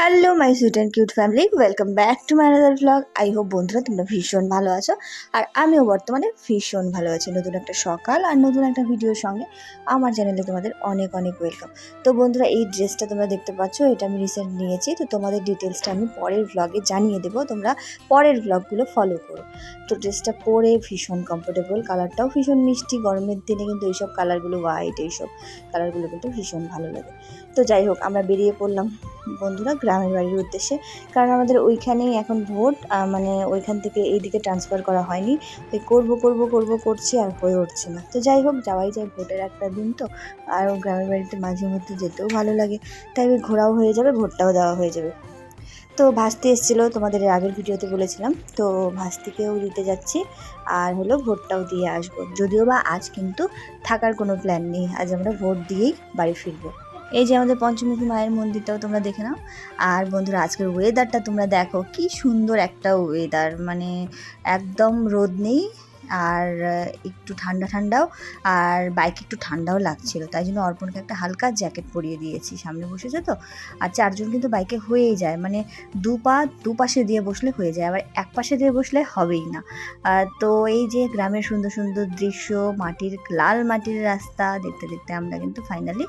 Hello my sweet and cute family welcome back to my another blog I hope বন্ধুরা তোমরা ভীষণ ভালো আছো। আর আমিও বর্তমানে ভীষণ ভালো আছি। নতুন একটা সকাল আর নতুন একটা ভিডিওর সঙ্গে আমার চ্যানেলে তোমাদের অনেক অনেক ওয়েলকাম তো বন্ধুরা, এই ড্রেসটা তোমরা দেখতে পাচ্ছ, এটা আমি রিসেন্ট নিয়েছি। তো তোমাদের ডিটেলসটা আমি পরের ব্লগে জানিয়ে দেবো। তোমরা পরের ব্লগগুলো ফলো করো। তো ড্রেসটা পরে ভীষণ কমফোর্টেবল কালারটাও ভীষণ মিষ্টি। গরমের দিনে কিন্তু এইসব কালারগুলো হোয়াইট এইসব কালারগুলো কিন্তু ভীষণ ভালো লাগে। তো যাই হোক, আমরা বেরিয়ে পড়লাম। বন্ধুরা গ্রামের বাড়ির উদ্দেশ্যে। কারণ আমাদের ওইখানেই এখন ভোট মানে ওইখান থেকে এইদিকে ট্রান্সফার করা হয়নি। ওই করব করব করব, করছি আর হয়ে উঠছে না। তো যাই হোক, যাওয়াই যায় ভোটের একটা দিন তো। আর গ্রামের বাড়িতে মাঝে মধ্যে যেতেও ভালো লাগে। তাই ঘোরাও হয়ে যাবে, ভোটটাও দেওয়া হয়ে যাবে। তো ভাস্তি এসেছিল তোমাদের আগের ভিডিওতে বলেছিলাম। তো ভাস্তিকেও দিতে যাচ্ছি। আর হলো ভোটটাও দিয়ে আসব। যদিও বা আজ কিন্তু থাকার কোনো প্ল্যান নেই। আজ আমরা ভোট দিয়েই বাড়ি ফিরবো। এই যে আমাদের পঞ্চমুখী মায়ের মন্দিরটাও তোমরা দেখে নাও। আর বন্ধুরা, আজকের ওয়েদারটা তোমরা দেখো, কি সুন্দর একটা ওয়েদার মানে একদম রোদ নেই। আর একটু ঠান্ডা ঠান্ডাও, আর বাইকে একটু ঠান্ডাও লাগছিল। তাই জন্য অর্পণকে একটা হালকা জ্যাকেট পরিয়ে দিয়েছি। সামনে বসেছে তো? আর চারজন কিন্তু বাইকে হয়েই যায়। মানে দু পা, দু পাশে দিয়ে বসলে হয়ে যায়। আবার এক পাশে দিয়ে বসলে হবেই না। তো এই যে গ্রামের সুন্দর সুন্দর দৃশ্য, মাটির, লাল মাটির রাস্তা, দেখতে দেখতে আমরা কিন্তু ফাইনালি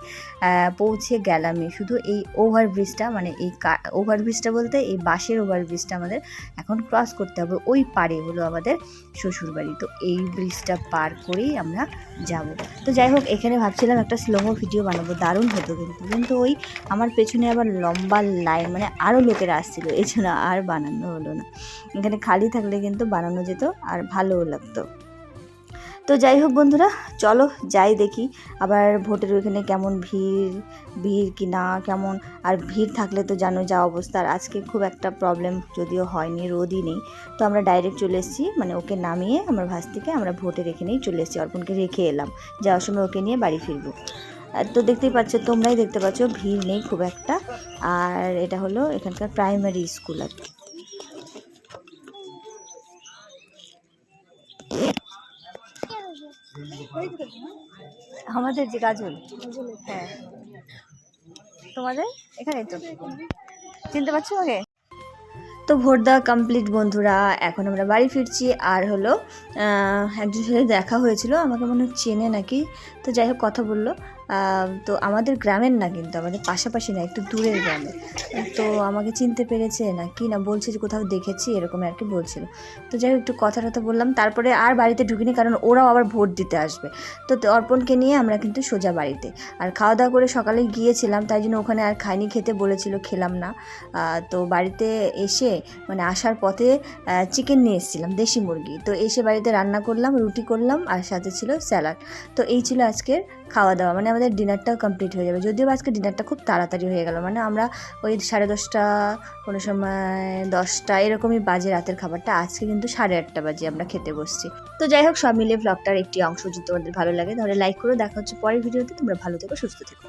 পৌঁছে গেলামই শুধু এই ওভারব্রিজটা মানে এই ওভারব্রিজটা বলতে এই বাসের ওভারব্রিজটা আমাদের এখন ক্রস করতে হবে। ওই পারে হলো আমাদের শ্বশুরবাড়ি। তো এই ব্রিজটা পার করেই আমরা যাব। তো যাই হোক, এখানে ভাবছিলাম একটা স্লোমো ভিডিও বানাবো, দারুণ হতো কিন্তু। কিন্তু ওই আমার পেছনে আবার লম্বা লাইন মানে আরও লোকেরা আসছিল এছাড়া আর বানানো হলো না। এখানে খালি থাকলে কিন্তু বানানো যেত আর ভালোও লাগতো। তো যাই হোক বন্ধুরা, চলো যাই দেখি আবার ভোটের ওইখানে কেমন ভিড় ভিড় কি না, কেমন? আর ভিড় থাকলে তো জানো যা অবস্থা। আর আজকে খুব একটা প্রবলেম যদিও হয়নি, রোদই নেই। তো আমরা ডাইরেক্ট চলে এসেছি মানে ওকে নামিয়ে আমার ভাস থেকে আমরা ভোটের এখানেই চলে এসেছি, অর্পণকে রেখে এলাম। যাওয়ার সময় ওকে নিয়ে বাড়ি ফিরবো। তো দেখতেই পাচ্ছ, তোমরাই দেখতে পাচ্ছ, ভিড় নেই খুব একটা। আর এটা হলো এখানকার প্রাইমারি স্কুল আর কি। আমাদের যে গাজল। হ্যাঁ। তোমাদের? এখানে তো। চিনতে পারছ ওকে তো ভোট দেওয়া কমপ্লিট বন্ধুরা এখন আমরা বাড়ি ফিরছি। আর হলো আহ, একজন সাথে দেখা হয়েছিল আমাকে মনে চেনে নাকি। তো যাই হোক কথা বলল। তো আমাদের গ্রামের না কিন্তু, আমাদের পাশাপাশি না, একটু দূরের গ্রামে। তো আমাকে চিনতে পেরেছে না কি না, বলছে যে কোথাও দেখেছি এরকম আর কি বলছিল। তো যাই হোক, একটু কথা টথা বললাম, তারপরে আর বাড়িতে ঢুকিনি, কারণ ওরাও আবার ভোট দিতে আসবে। তো তো অর্পণকে নিয়ে আমরা কিন্তু সোজা বাড়িতে। আর খাওয়া দাওয়া করে সকালে গিয়েছিলাম, তাই জন্য ওখানে আর খাইনি, খেতে বলেছিল, খেলাম না। তো বাড়িতে এসে মানে আসার পথে চিকেন নিয়ে এসেছিলাম, দেশি মুরগি। তো এসে বাড়িতে রান্না করলাম, রুটি করলাম, আর সাথে ছিল স্যালাড। তো এই ছিল আজকের খাওয়া দাওয়া মানে আমাদের ডিনারটাও কমপ্লিট হয়ে যাবে। যদিও আজকে ডিনারটা খুব তাড়াতাড়ি হয়ে গেল মানে আমরা ওই সাড়ে দশটা, কোনো সময় দশটা, এরকমই বাজে রাতের খাবারটা। আজকে কিন্তু সাড়ে আটটা বাজে আমরা খেতে বসছি। তো যাই হোক, সব মিলিয়ে ব্লগটার একটি অংশ যদি তোমাদের ভালো লাগে, তাহলে লাইক করে। দেখা হচ্ছে পরের ভিডিওতে তোমরা ভালো থেকো, সুস্থ থেকো।